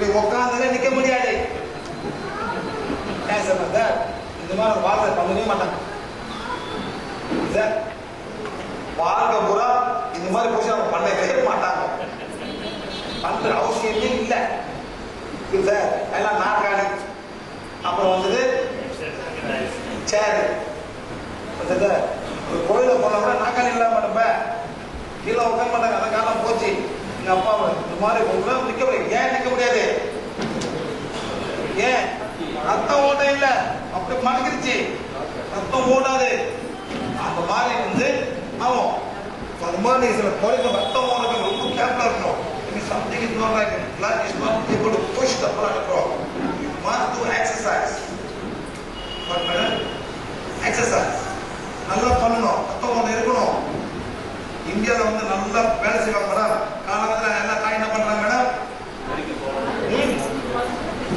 இப்படி உட்காந்து நிக்க முடியாது. ஏன் சார் சார் இந்த மாதிரி ஒரு பண்ணவே மாட்டாங்க. சார் வாழ்க்கை பூரா இந்த மாதிரி பூஜை அவங்க பண்ணவே மாட்டாங்க. பண்ற அவசியமே இல்லை. சார் எல்லாம் நாற்காலி. அப்புறம் வந்தது சேர். ஒரு கோயில போனோம்னா நாற்காலி இல்லாம நம்ம கீழே உட்கார மாட்டாங்க. அந்த காலம் போச்சு. எங்க அப்பா இந்த மாதிரி உங்களை நிக்க முடியாது. ஏன் நிக்க முடியாது? ஏன்? ரத்தம் ஓட்ட இல்ல. அப்படி மடக்கிருச்சு ரத்தம் ஓடாது அந்த மாதிரி வந்து ஆகும் அது மாதிரி நீங்க சில குறைந்த ரத்தம் ஓடுறது ரொம்ப கேர்ஃபுல்லா இருக்கணும். நீங்க something is not like blood is not able push the blood prop you must exercise நல்லா பண்ணணும். ரத்தம் ஓட இருக்கணும். இந்தியாவில் வந்து நல்லா வேலை செய்வாங்க மேடம் காலத்தில் எல்லா தாய் என்ன பண்றாங்க மேடம்?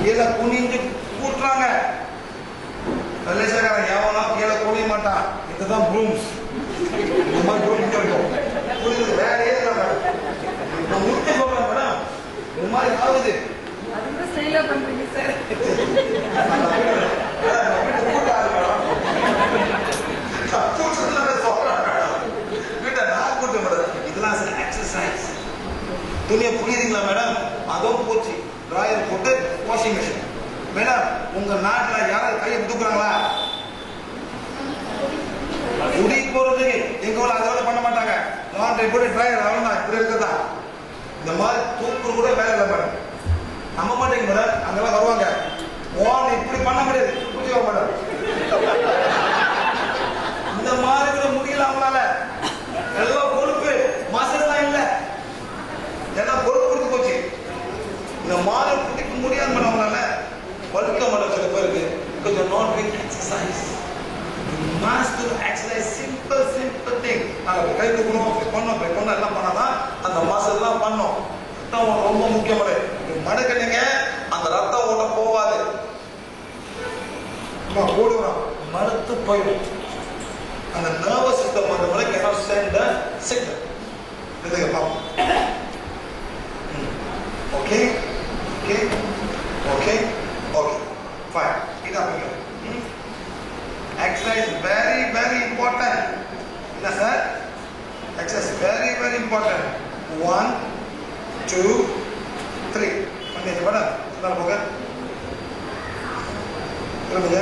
கீழே குனிஞ்சு கூட்டுறாங்க. வெள்ளேசக்காரன் எவனோ கீழே குனிய மாட்டான் இதுதான் ப்ரூம்ஸ் இந்த மாதிரி ப்ரூம்ஸ் இருக்கும். புரியுது? வேலையே இல்லை மேடம். நான் முடிச்சு போடுறேன் மேடம். இந்த மாதிரி ஆகுது. அதுக்கு ஸ்டைலாக பண்ணுறீங்க சார் துணியை புரியுதுங்களா மேடம் அதுவும் போச்சு. டிராயர் போட்டு வாஷிங் மிஷின் மேடம் உங்க நாட்டுல யாராவது கையை தூக்குறாங்களா முடி போறது எங்க ஊர்ல அதோட பண்ண மாட்டாங்க. லாண்ட்ரி போட்டு டிராயர் அவ்வளவுதான் இப்படி இருக்குதா? இந்த மாதிரி தூக்குற கூட வேலை இல்லை மேடம் நம்ப மாட்டேங்க மேடம் அங்கெல்லாம் வருவாங்க. ஓன் இப்படி பண்ண முடியாது. புரிஞ்சுக்கோ மேடம் இந்த மாதிரி கூட முடியல அவங்களால எல்லாம் கொழுப்பு மசலாம் இல்ல எல்லாம் கொழுப்பு கொடுத்து போச்சு இந்த மாலை பிடிக்க முடியாது மேடம் வழுக்க மாட்டோம் சில பேருக்கு கொஞ்சம் not doing exercise must do exercise. Simple simple thing. நாங்க கை தூக்கணும் அப்படி பண்ணோம் அப்படி பண்ணோம் எல்லாம் பண்ணாதான் அந்த மசில் எல்லாம் பண்ணோம். ரத்தம் ரொம்ப முக்கியமானது மடக்கணிங்க அந்த ரத்த ஓட்டம் போவாது சும்மா மறுத்து போயிடும் அந்த நர்வஸ் சிஸ்டம் அந்த முறை cannot send the signal இதுங்க பாப்போம் okay okay okay okay fine இது அப்படிங்க exercise very very important என்ன sir exercise very very important one two three பண்ணியாச்சு மேடம் நல்லா போங்க சொல்லுங்க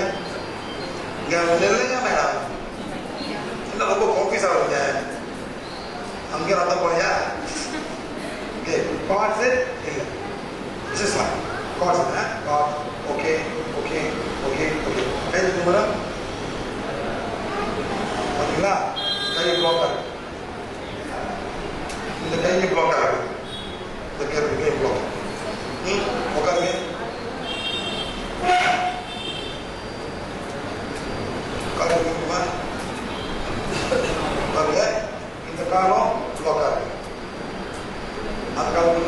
இங்க இல்லைங்க மேடம் என்ன ரொம்ப கான்ஃபியூஸ் ஆகுதுங்க அங்கே ரத்தம் போலையா ஓகே கார்ட்ஸ் இல்லை திஸ் இஸ் ஃபைன் கார்ட்ஸ் இல்லை card okay okay okay okay பேசுங்க மேடம் பார்த்தீங்களா கை பிளாக் ஆகுது இந்த கை பிளாக் ஆகுது இந்த கை கை பிளாக் ம் உட்காருங்க உட்காருங்க பாருங்க இந்த காலம் பிளாக் ஆகுது அந்த காலம்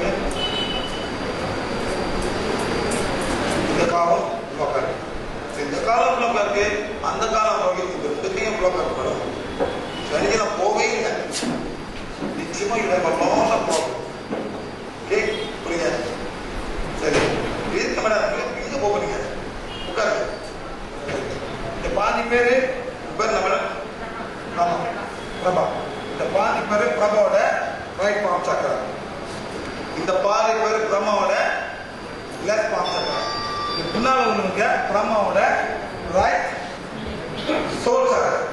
இந்த காலம் பிளாக் ஆகுது இந்த காலம் பிளாக் இருக்கு அந்த காலம் பிளாக் இருக்கு இந்த ரெண்டுத்தையும் பிளாக் ஆகுது மேடம் சரிங்க நான் போகவே இல்லை நிச்சயமா இதை பண்ணோம்னா போகும் ஓகே புரியுங்க சரி இருக்கு மேடம் எங்க போகிறீங்க உட்காருங்க இந்த பாதி பேரு பேர் என்ன ஆமா பிரபா. இந்த பாதி பேரு பிரபாவோட ரைட் பாம் சக்கரம் இந்த பாதி பேரு பிரம்மாவோட லெஃப்ட் பாம் சக்கரம் இது பின்னால உள்ளவங்க பிரம்மாவோட ரைட் சோல் சக்கரம்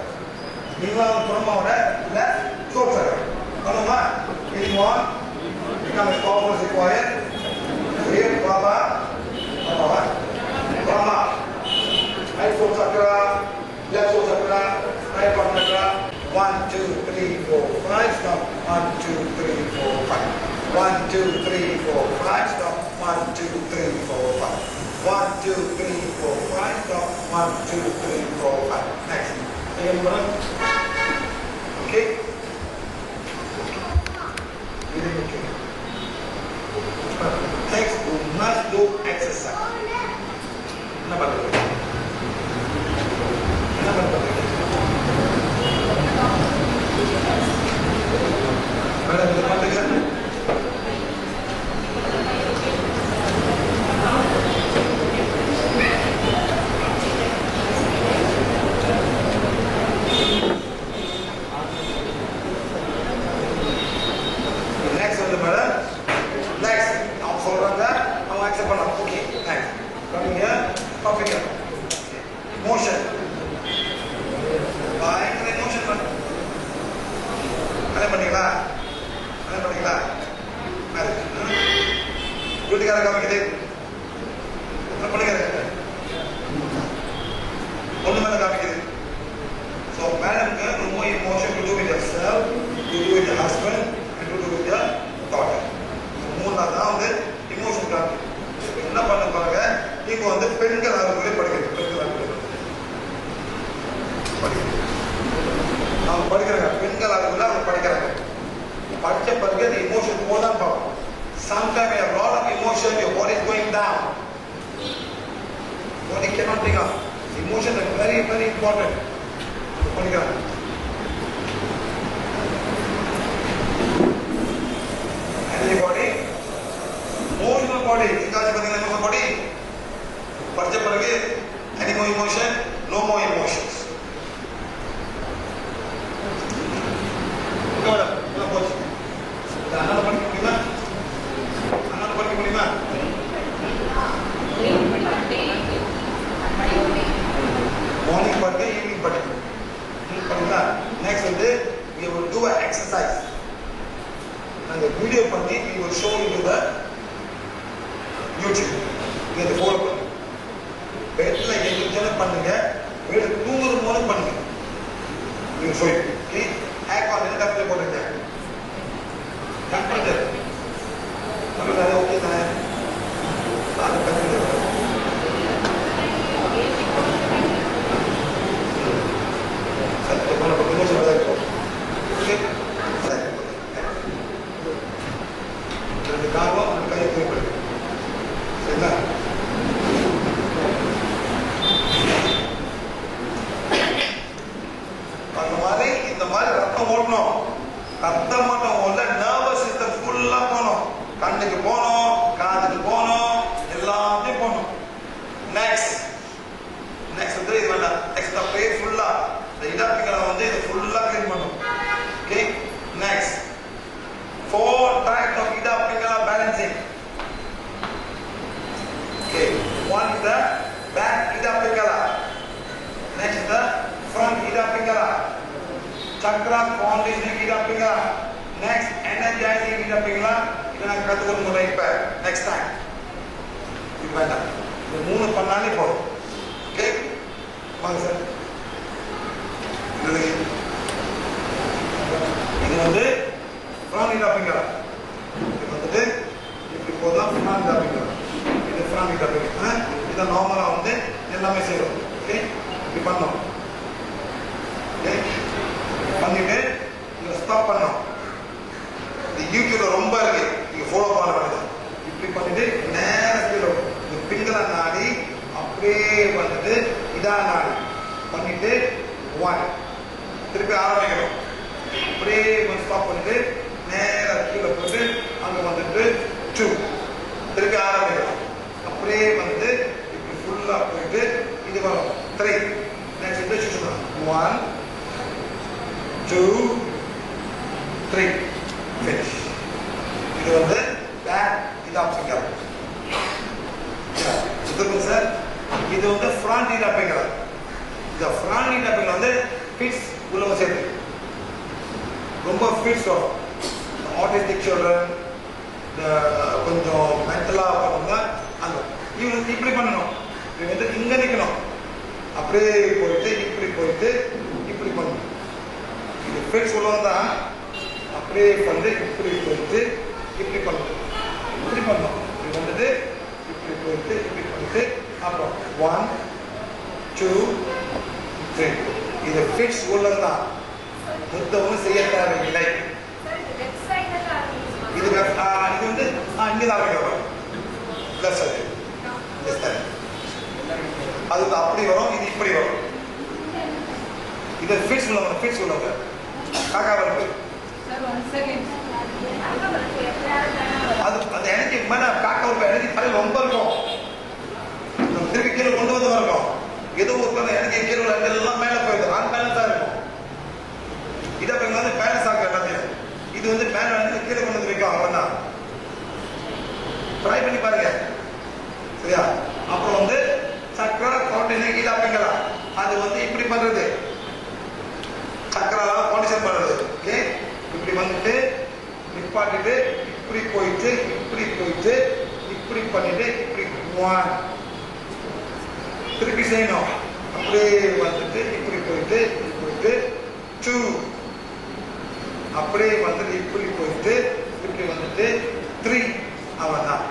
நீங்களும் பிரம்மாவோட லெஃப்ட் சோல் சக்கரா பண்ணுமா anyone become as powerful as required here Brahma Brahma right chakra. Left हो सकता राइट पढ़ सकता one two three four five stop one two three four five one two three four five stop one two three four five one two three four five stop one two three four five next carregar que gabinete. Emotional எங்காச்சும் இதுக்காச்சும் பார்த்தீங்கன்னா emotional body. படிச்ச பிறகு any more emotion no more emotions. படிக்க முடியுமா அண்ணால படிக்க முடியுமா morning படிக்க evening next வந்து we will do an exercise. நாங்க வீடியோ பண்ணி we will show you the YouTube நீங்க இதை ஃபாலோ பண்ணுங்க பெட்ல எங்க பண்ணுங்க வீடு தூங்குறது போது பண்ணுங்க நீங்க சொல்லி ஓகே ஹேக் ஆன் என்ன தப்பு போட்டுங்க டெம்பரேச்சர் நமக்கு அது ஓகே தானே அது கற்றுங்க சத்தியமான பக்கம் சொல்றதா இருக்கும் ஓகே ரெண்டு காலம் ரெண்டு கையை தூக்கி சரிங்களா அந்த மாதிரி இந்த மாதிரி ரத்தம் ஓடணும் ரத்தம் மட்டும் ஓடல நர்வஸ் சிஸ்டம் ஃபுல்லா போகணும் கண்ணுக்கு போகணும் காதுக்கு போகணும் எல்லாத்தையும் போகணும் நெக்ஸ்ட் நெக்ஸ்ட் வந்து இது வேண்டாம் நெக்ஸ்ட் அப்படியே ஃபுல்லா இந்த இடப்பிங்களை வந்து இது ஃபுல்லா க்ளீன் பண்ணும் okay next four types of இடப்பிங்களா balancing okay one is the back இடப்பிங்களா next the front இடப்பிங்களா சக்ரா ஃபவுண்டேஷன் இடப்பிங்களா நெக்ஸ்ட் எனர்ஜைசிங் இடப்பிங்களா இது நான் கத்துக்கணும் முறை இப்போ. நெக்ஸ்ட் டைம் இது வேண்டாம் இந்த மூணு பண்ணாலே போதும். ஓகே வாங்க சார். இது வந்து ஃப்ரான் டாப்பிங்கரா இது வந்துட்டு இப்படி போதும். ஃப்ரான் டாப்பிங்கரா இது ஃப்ரான் டாப்பிங் இதை நார்மலாக வந்து எல்லாமே செய்யணும். ஓகே இப்படி பண்ணோம் பண்ணிட்டு இதை ஸ்டாப் பண்ணோம் இது யூடியூப்ல ரொம்ப இருக்கு. நீங்க ஃபாலோ பண்ண வேண்டியது இப்படி பண்ணிட்டு நேரத்தில் கீழே இந்த பிங்களை நாடி அப்படியே வந்துட்டு இதா நாடி. பண்ணிட்டு ஒன் திருப்பி ஆரம்பிக்கணும். அப்படியே கொஞ்சம் ஸ்டாப் பண்ணிட்டு நேரா கீழே போட்டு அங்க வந்துட்டு டூ திருப்பி ஆரம்பிக்கணும் அப்படியே வந்து இப்படி ஃபுல்லா போயிட்டு இது வரும். த்ரீ நெக்ஸ்ட் வந்து ஒன் டூ three. Finish. இது வந்து பேக் இது அப்படிங்கிற சுத்தம் சார் இது வந்து ஃப்ராண்டி இது அப்படிங்கிற இந்த ஃப்ராண்ட் இது அப்படிங்கிற வந்து ஃபிட்ஸ் உள்ள சேர்த்து. ரொம்ப ஃபிட்ஸ் வரும். ஆட்டிஸ்டிக் சில்ட்ரன் கொஞ்சம் மென்டலாக பண்ணவங்க அந்த இவங்க இப்படி பண்ணணும். இவங்க வந்து இங்கே நிற்கணும் அப்படியே போயிட்டு இப்படி போயிட்டு இது ஃபிட்ஸ் தான் அப்படியே வந்து இப்படி போயிட்டு இப்படி பண்ணணும் இப்படி பண்ணணும் இப்படி வந்துட்டு இப்படி போயிட்டு இப்படி பண்ணிட்டு அப்புறம் ஒன் டூ த்ரீ இது ஃபிட்ஸ் உள்ளது தான் புத்தமும் செய்ய தேவையில்லை. இது இது வந்து ஆ, வரும் தான் ஆரம்பிக்கிறோம் எஸ் சார் அது அப்படி வரும் இது இப்படி வரும். இது ஃபிட்ஸ் உள்ளவங்க ஃபிட்ஸ் உள்ளவங்க காக்கா வருது அது அந்த எனர்ஜி மேல காக்க ஒரு எனர்ஜி தலையில் ரொம்ப இருக்கும். நம்ம திருப்பி கீழே கொண்டு வந்து இருக்கும் ஏதோ ஒரு எனர்ஜி கீழே எல்லாம் மேல போயிடுது ஆன் பேலன்ஸா இருக்கும். இதை வந்து பேலன்ஸ் ஆக எல்லாத்தையும் இது வந்து மேல கீழே கொண்டு வந்து வைக்கும் அவன் தான் ட்ரை பண்ணி பாருங்க சரியா அப்புறம் வந்து சக்கரா கவுண்டிங் இதாப்பீங்களா அது வந்து இப்படி பண்றது சக்கரா கவுண்டிஷன் பண்றது ஓகே இப்படி வந்துட்டு நிப்பாட்டிட்டு இப்படி போயிட்டு இப்படி போயிட்டு இப்படி பண்ணிட்டு இப்படி ஒன் திருப்பி செய்யணும். அப்படியே வந்துட்டு இப்படி போயிட்டு இப்படி போயிட்டு டூ அப்படியே வந்துட்டு இப்படி போயிட்டு இப்படி வந்துட்டு த்ரீ அவ்வளோதான்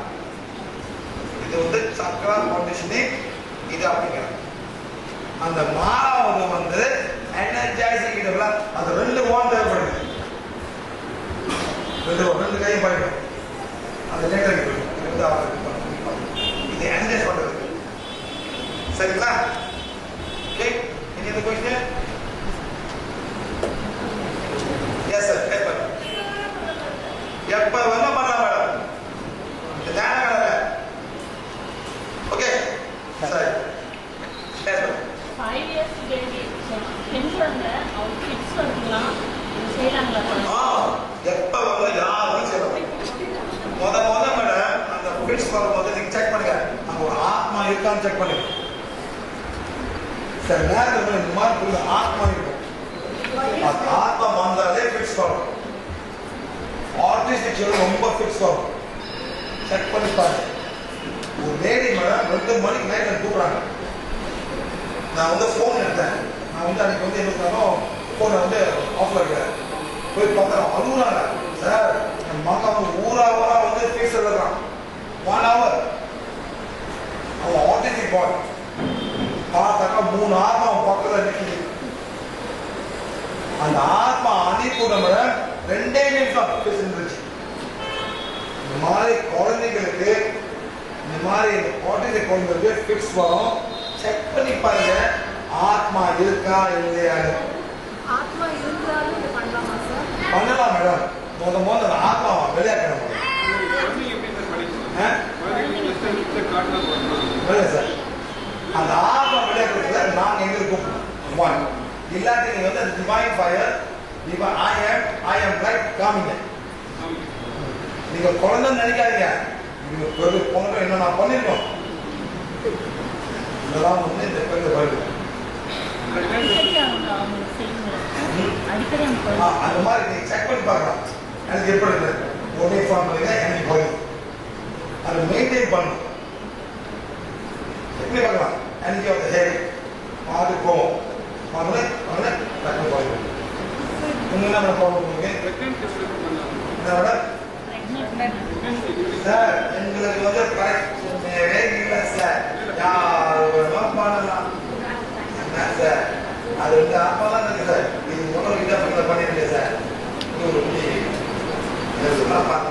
இது வந்து சக்கரா ஃபவுண்டேஷனிங் இது அப்படிங்கிறாங்க அந்த மாறாவது வந்து எனர்ஜைசிங் இதெல்லாம் அது ரெண்டு ஓன் தேவைப்படுது ரெண்டு ரெண்டு கையும் பண்ணிடும் அந்த லேட்டர் இது வந்து அவர் இது பண்ணணும். இது அனலைஸ் பண்றது சரிங்களா okay any other question yes sir paper எப்ப வேணா பண்ணலாம் மேடம் இந்த ஞான வேலை ஓகே சரி பேப்பர் ஃபைவ் இயர்ஸ் பேபி பெண் குழந்தை அவங்க கிட்ஸ் வருங்களா செய்யறாங்களா ஆ எப்ப வந்து யாரும் செய்யலாம் முத முத மேடம் அந்த ஃபிட்ஸ் வரும்போது நீங்க செக் பண்ணுங்க அங்க ஒரு ஆத்மா இருக்கான்னு செக் பண்ணுங்க சில நேரத்தில் இந்த மாதிரி உள்ள ஆத்மா இருக்கும் அந்த ஆத்மா வந்தாலே ஃபிட்ஸ் வரும் ஆர்டிஸ்டிக் சில்ட்ரன் ரொம்ப ஃபிட்ஸ் வரும் செக் பண்ணி பாருங்க ஒரு லேடி மேடம் ரெண்டு மணிக்கு நைட் எனக்கு கூப்பிடுறாங்க நான் வந்து ஃபோன் எடுத்தேன். நான் வந்து அன்னைக்கு வந்து என்ன பண்ணோம் ஃபோனை வந்து ஆஃப் இருக்கிறேன் போய் பார்க்குறேன். அழுகுறாங்க சார் என் மகன் வந்து ஊரா ஊரா வந்து ஃபீஸ் இருக்கான் ஒன் ஹவர் அவன் ஆட்டிஸ்டிக் பாய் பார்த்தாக்கா மூணு ஆத்மா அவன் பக்கத்தில் நிற்கிது அந்த ஆத்மா அனுப்பி நம்ம ரெண்டே நிமிஷம் ஃபீஸ் இந்த மாதிரி குழந்தைங்களுக்கு இந்த மாதிரி இந்த ஆட்டிஸ்டிக் குழந்தைங்களுக்கு ஃபிக்ஸ் வரும். செக் பண்ணி பாருங்க. ஆத்மா இருக்கா இல்லையான்னு ஆத்மா இருந்தாலும் பண்ணலாமா சார்? பண்ணலாம் மேடம். முத முத அந்த ஆத்மாவை? இல்லை சார். அந்த ஆத்மா விளையாடுறதுல நாங்கள் எங்களுக்கு கூப்பிடுவோம் ஒன் இல்லாட்டி நீங்க வந்து அந்த டிவைன் ஃபயர் டிவை ஐ ஆம் ஐ ஆம் ரைட் காமிங்க. நீங்க குழந்தைன்னு நினைக்காதீங்க. நீங்க பொண்ணு என்ன நான் பண்ணிருக்கோம். இதெல்லாம் வந்து இந்த பெரிய வருது அந்த மாதிரி நீங்க செக் பண்ணி பார்க்கலாம். எனக்கு எப்படி இருக்கு? ஒரே ஃபார்ம் பண்ணுங்க எனக்கு போய். அதை மெயின்டைன் பண்ணணும் எப்படி பார்க்கலாம்? எனக்கு வந்து ஹே பார்த்து போவோம். பார்த்து பார்த்து டக்குனு போயிடும் நீங்க என்ன பண்ண விட சார் எங்களுக்கு வந்து இல்லை சார் யார் வேணுமா சார். அது வந்து அப்பெல்லாம் இருக்கு சார் இது முதல்ல இதை பண்ண சார் ஒரு இதெல்லாம் பார்த்தேன்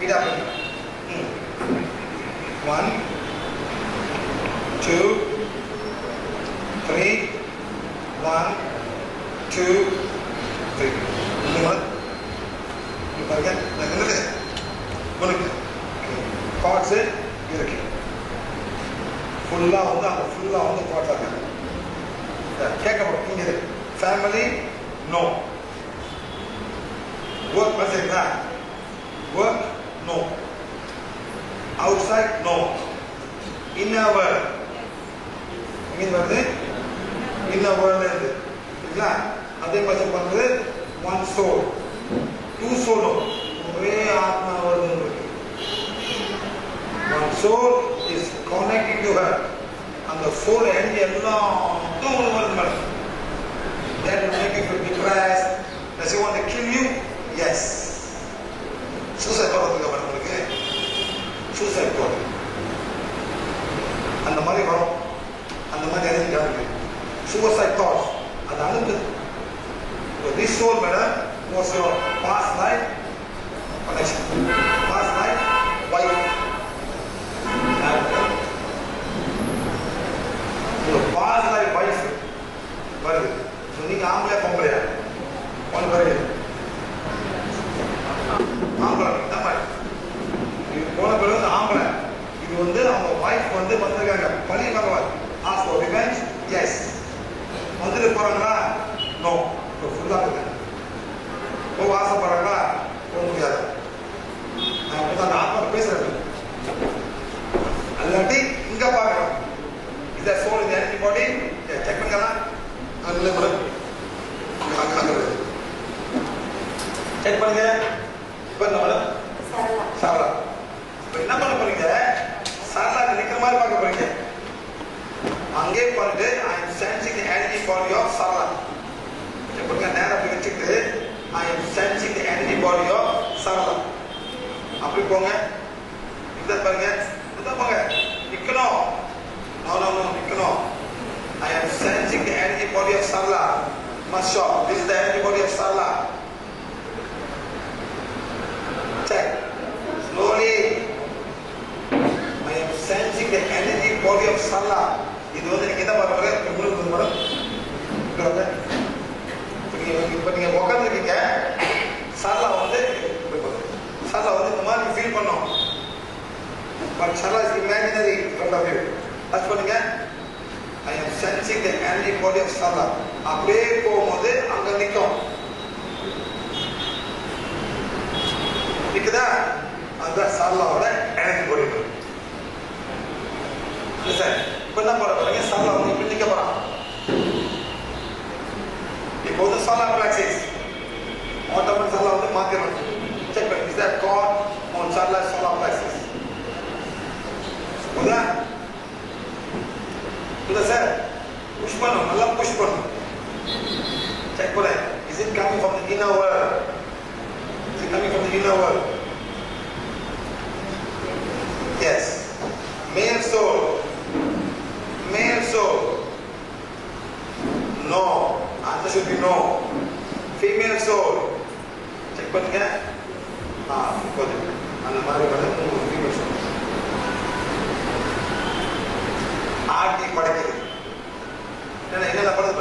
சரியா ம் one two three one two three மூணு இங்க பாருங்க நான் என்னது உனக்கு கார்ட்ஸு இருக்கு ஃபுல்லாக வந்து அந்த ஃபுல்லாக வந்து கார்ட்ஸ் இருக்காங்க கேட்கப்படும். இங்கே ஃபேமிலி நோ ஒர்க் பண்ணுறீங்களா work no outside no inner world இங்கே வருது இன்னர் வேர்ல்டு இருக்கு சரிங்களா அதே மாதிரி பண்ணுறது ஒன் சோல் டூ சோலோ ஒரே ஆத்மா வருது உங்களுக்கு one soul is connecting to her அந்த சோல் எனர்ஜி எல்லாம் உங்களுக்கு வருது madam that will make you feel depressed does he want to kill you? Yes. Suicide போடுறதுக்கு மேடம் உங்களுக்கு. சூசைட் போடுறது அந்த மாதிரி வரும். அந்த மாதிரி எனர்ஜி காமிக்கு சூசைட் தாட்ஸ் அது அனுப்புது So this soul madam was your past life connection. ஆம்பளை பொம்பளையா? ஒன்று வருது ஆம்பளை இந்த மாதிரி. இது போன பிறகு வந்து ஆம்பளை. இது வந்து அவங்க வைஃப் வந்து வந்திருக்காங்க. பழி பகவான் ஆஸ் ஃபார் ரிவெஞ்ச் எஸ் வந்துட்டு போறாங்களா? நோ ஃபுல்லாக இருக்கு போக ஆசைப்படுறாங்களா போக முடியாது. நான் வந்து அந்த ஆத்மா பேசுறேன். அல்லாட்டி இங்க பார்க்கணும் இதை சோல் இது எனர்ஜி பாடி செக் பண்ணிக்கலாம் அதில் செக் பண்ணுங்க. இப்போ என்ன மேடம் சாரலா இப்போ என்ன பண்ண போறீங்க? சாரலா நிற்கிற மாதிரி பார்க்க போறீங்க. அங்கே பண்ணிட்டு I am sensing energy body of Sarala. எப்படிங்க நேரம் அப்படி வச்சுட்டு I am sensing the energy body of Sarala அப்படி போங்க. இதை பாருங்க. இதை போங்க. நிக்கணும். நோ நோ நோ நிக்கணும். I am sensing energy body of Sarala must show this the energy body of Sarala check slowly I am sensing the energy body of இது வந்து நீங்க என்ன பண்ணுறது உங்களுக்கு மேடம் மரம். வந்து. நீங்க இப்போ நீங்க உட்காந்துருக்கீங்க சல்லா வந்து சல்லா வந்து இந்த மாதிரி ஃபீல் பண்ணோம். But Salla is imaginary friend of you touch பண்ணுங்க I am sensing the energy body of Salla. அப்படியே போகும்போது அங்க நிற்கும் நிற்குதா அதுதான் சல்லாவோட எனர்ஜி பாடி சார் இப்போ என்ன பண்ண போறீங்க சரளா வந்து இப்படி நிற்க போறான் இப்போ வந்து solar plexus ஆட்டோமேட் solar வந்து மாத்திரணும் செக் பண்ணி is that got on solar solar plexus புரியுதா புரியுதா சார் புஷ் பண்ணும் நல்லா புஷ் பண்ணும் செக் பண்ணு is it coming from the inner world is it coming from the inner world yes male soul male soul no answer should be no. Female soul. Check பண்ணுங்க ஆ இப்போது அந்த மாதிரி வந்து உங்களுக்கு ஃபீமேல் சோல் ஆட்டி படைக்குது என்ன என்னென்ன படுது